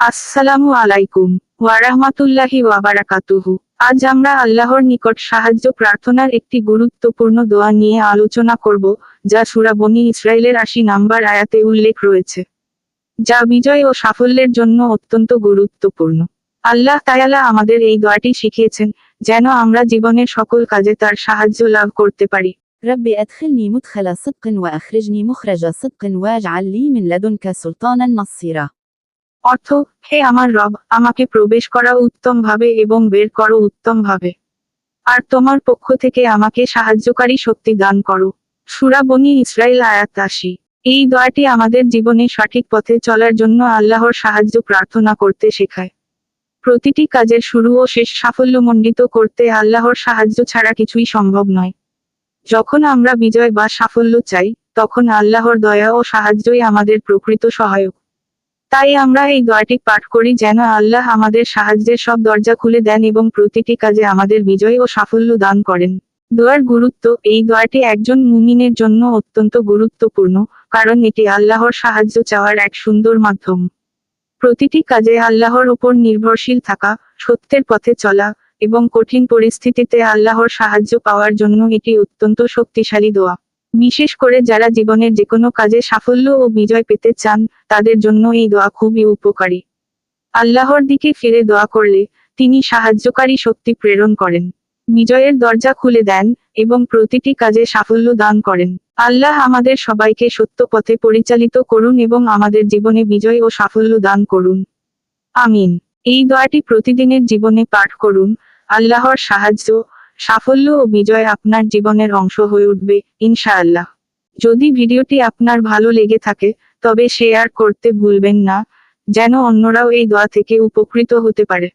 আসসালামু আলাইকুম ওয়ারাহমাতুল্লাহি ওয়াবারাকাতুহু আজ আমরা আল্লাহর নিকট সাহায্য প্রার্থনার একটি গুরুত্বপূর্ণ দোয়া নিয়ে আলোচনা করব যা সূরা বনি ইসরাইলের আশি নাম্বার আয়াতে উল্লেখ রয়েছে যা বিজয় ও সাফল্যের জন্য অত্যন্ত গুরুত্বপূর্ণ আল্লাহ তায়ালা আমাদের এই দোয়াটি শিখিয়েছেন যেন আমরা জীবনের সকল কাজে তার সাহায্য লাভ করতে পারি رب أدخلني مدخل صدق وأخرجني مخرج صدق واجعل لي من لدنك سلطانا نصيرا অর্থ, হে আমার রব, আমাকে প্রবেশ করা উত্তম ভাবে এবং বের করো উত্তম ভাবে। আর তোমার পক্ষ থেকে আমাকে সাহায্যকারী শক্তি দান করো। সুরা বনি ইসরায়েল আয়াত আশি। এই দয়াটি আমাদের জীবনে সঠিক পথে চলার জন্য আল্লাহর সাহায্য প্রার্থনা করতে শেখায়। প্রতিটি কাজের শুরু ও শেষ সাফল্য সাফল্যমণ্ডিত করতে আল্লাহর সাহায্য ছাড়া কিছুই সম্ভব নয়। যখন আমরা বিজয় বা সাফল্য চাই, তখন আল্লাহর দয়া ও সাহায্যই আমাদের প্রকৃত সহায়ক। তাই আমরা এই দোয়াটি পাঠ করি যেন আল্লাহ আমাদের সাহায্যের সব দরজা খুলে দেন এবং প্রতিটি কাজে আমাদের বিজয় ও সাফল্য দান করেন। দোয়ার গুরুত্ব, এই দোয়াটি একজন মুমিনের জন্য অত্যন্ত গুরুত্বপূর্ণ, কারণ এটি আল্লাহর সাহায্য চাওয়ার এক সুন্দর মাধ্যম। প্রতিটি কাজে আল্লাহর উপর নির্ভরশীল থাকা, সত্যের পথে চলা এবং কঠিন পরিস্থিতিতে আল্লাহর সাহায্য পাওয়ার জন্য এটি অত্যন্ত শক্তিশালী দোয়া। বিশেষ করে যারা জীবনের যে কোনো কাজে সাফল্য ও বিজয় পেতে চান, তাদের জন্য এই দোয়া খুবই উপকারী। আল্লাহর দিকে ফিরে দোয়া করলে তিনি সাহায্যকারী শক্তি প্রেরণ করেন, বিজয়ের দরজা খুলে দেন এবং প্রতিটি কাজে সাফল্য দান করেন। আল্লাহ আমাদের সবাইকে সত্য পথে পরিচালিত করুন এবং আমাদের জীবনে বিজয় ও সাফল্য দান করুন। আমিন। এই দোয়াটি প্রতিদিনের জীবনে পাঠ করুন, আল্লাহর সাহায্য সাফল্য ও বিজয় আপনার জীবনের অংশ হয়ে উঠবে, ইনশাআল্লাহ। যদি ভিডিওটি আপনার ভালো লেগে থাকে, তবে শেয়ার করতে ভুলবেন না, যেন অন্যরাও এই দোয়া থেকে উপকৃত হতে পারে।